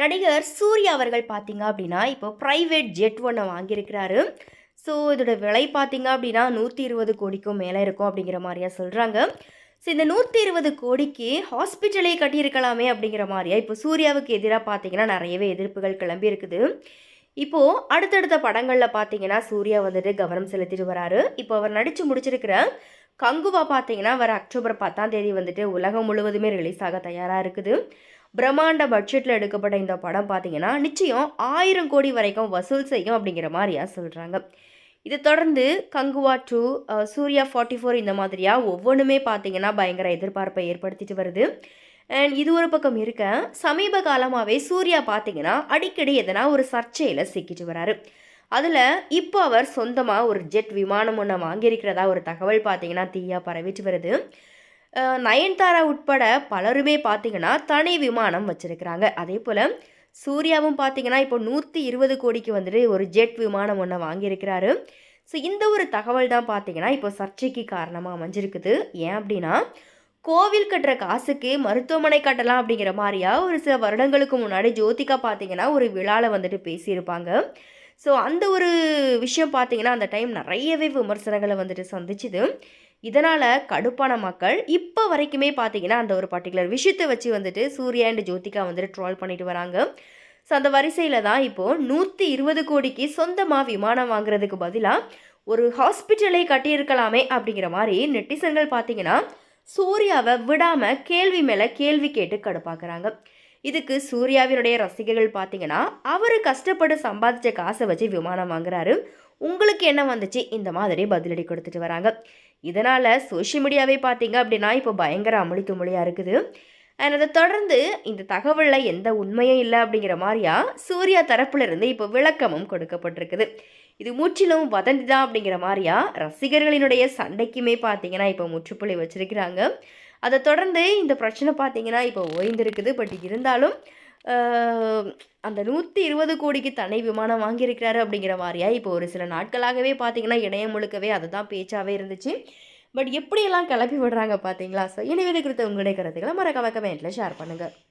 நடிகர் சூர்யா அவர்கள் பார்த்தீங்க அப்படின்னா இப்போ ப்ரைவேட் ஜெட் ஒன்றை வாங்கியிருக்கிறாரு. ஸோ இதோட விலை பார்த்தீங்க அப்படின்னா நூற்றி இருபது கோடிக்கும் மேலே இருக்கும் அப்படிங்கிற மாதிரியா சொல்கிறாங்க ஸோ இந்த நூற்றி இருபது கோடிக்கு ஹாஸ்பிட்டலே கட்டியிருக்கலாமே அப்படிங்கிற மாதிரியா இப்போ சூர்யாவுக்கு எதிராக பார்த்தீங்கன்னா நிறையவே எதிர்ப்புகள் கிளம்பி இருக்குது. இப்போது அடுத்தடுத்த படங்களில் பார்த்தீங்கன்னா சூர்யா வந்துட்டு கவனம் செலுத்திட்டு வராரு. இப்போ அவர் நடித்து முடிச்சிருக்கிற கங்குவா பார்த்தீங்கன்னா வர அக்டோபர் பத்தாம் தேதி வந்துட்டு உலகம் முழுவதுமே ரிலீஸ் ஆக தயாராக இருக்குது. பிரம்மாண்ட பட்ஜெட்டில் எடுக்கப்பட்ட இந்த படம் பார்த்தீங்கன்னா நிச்சயம் ஆயிரம் கோடி வரைக்கும் வசூல் செய்யும் அப்படிங்கிற மாதிரியா சொல்கிறாங்க இதை தொடர்ந்து Kanguva to Suriya forty four இந்த மாதிரியா ஒவ்வொன்றுமே பார்த்தீங்கன்னா பயங்கர எதிர்பார்ப்பை ஏற்படுத்திட்டு வருது. அண்ட் இது ஒரு பக்கம் இருக்க சமீப காலமாகவே சூர்யா பார்த்தீங்கன்னா அடிக்கடி எதனா ஒரு சர்ச்சையில் சிக்கிட்டு வராரு. அதில் இப்போ அவர் சொந்தமாக ஒரு ஜெட் விமானம் ஒன்று வாங்கியிருக்கிறதா ஒரு தகவல் பார்த்தீங்கன்னா தீயாக பரவிட்டு வருது. நயன்தாரா உட்பட பலருமே பார்த்தீங்கன்னா தனி விமானம் வச்சுருக்கிறாங்க. அதே போல் சூர்யாவும் பார்த்தீங்கன்னா இப்போ நூற்றி இருபது கோடிக்கு வந்துட்டு ஒரு ஜெட் விமானம் ஒன்று வாங்கியிருக்கிறாரு. ஸோ இந்த ஒரு தகவல் தான் பார்த்தீங்கன்னா இப்போ சர்ச்சைக்கு காரணமாக அமைஞ்சிருக்குது. ஏன் அப்படின்னா கோவில் கட்டுற காசுக்கு மருத்துவமனை கட்டலாம் அப்படிங்கிற மாதிரியா ஒரு சில வருடங்களுக்கு முன்னாடி ஜோதிகா பார்த்தீங்கன்னா ஒரு விழாவில் வந்துட்டு பேசியிருப்பாங்க. ஸோ அந்த ஒரு விஷயம் பார்த்தீங்கன்னா அந்த டைம் நிறையவே விமர்சனங்களை வந்துட்டு சந்திச்சுது. இதனால் கடுப்பான மக்கள் இப்போ வரைக்குமே பார்த்தீங்கன்னா அந்த ஒரு பர்டிகுலர் விஷயத்தை வச்சு வந்துட்டு சூர்யா அண்ட் ஜோதிகா வந்துட்டு ட்ரால் பண்ணிட்டு வராங்க. ஸோ அந்த வரிசையில் தான் இப்போது நூற்றி இருபது கோடிக்கு சொந்தமாக விமானம் வாங்குறதுக்கு பதிலாக ஒரு ஹாஸ்பிட்டலை கட்டியிருக்கலாமே அப்படிங்கிற மாதிரி நெட்டிசன்கள் பார்த்தீங்கன்னா சூர்யாவை விடாமல் கேள்வி மேலே கேள்வி கேட்டு கடுப்பாக்குறாங்க. இதுக்கு சூர்யாவினுடைய ரசிகர்கள் பார்த்தீங்கன்னா அவர் கஷ்டப்பட்டு சம்பாதிச்ச காசை வச்சு விமானம் வாங்குறாரு. உங்களுக்கு என்ன வந்துச்சு? இந்த மாதிரி பதிலடி கொடுத்துட்டு வராங்க. இதனால் சோஷியல் மீடியாவே பார்த்தீங்க அப்படின்னா இப்போ பயங்கர அமளி துமளியாக இருக்குது. அண்ட் அதை தொடர்ந்து இந்த தகவலில் எந்த உண்மையும் இல்லை அப்படிங்கிற மாதிரியா சூர்யா தரப்புலேருந்து இப்போ விளக்கமும் கொடுக்கப்பட்டிருக்குது. இது முற்றிலும் வதந்தி தான் அப்படிங்கிற மாதிரியா ரசிகர்களினுடைய சண்டைக்குமே பார்த்தீங்கன்னா இப்போ முற்றுப்புள்ளி வச்சிருக்கிறாங்க. அதை தொடர்ந்து இந்த பிரச்சனை பார்த்தீங்கன்னா இப்போ ஓய்ந்திருக்குது. பட் இருந்தாலும் அந்த நூற்றி இருபது கோடிக்கு தனி விமானம் வாங்கியிருக்கிறாரு அப்படிங்கிற மாதிரியா இப்போ ஒரு சில நாட்களாகவே பார்த்தீங்கன்னா இணையம் முழுக்கவே அதுதான் பேச்சாகவே இருந்துச்சு. பட் எப்படியெல்லாம் கிளப்பி விடுறாங்க பார்த்தீங்களா? ஸோ எனவே குறித்த உங்களுடைய கருத்துக்களை மறக்காம கமெண்ட்டில் ஷேர் பண்ணுங்கள்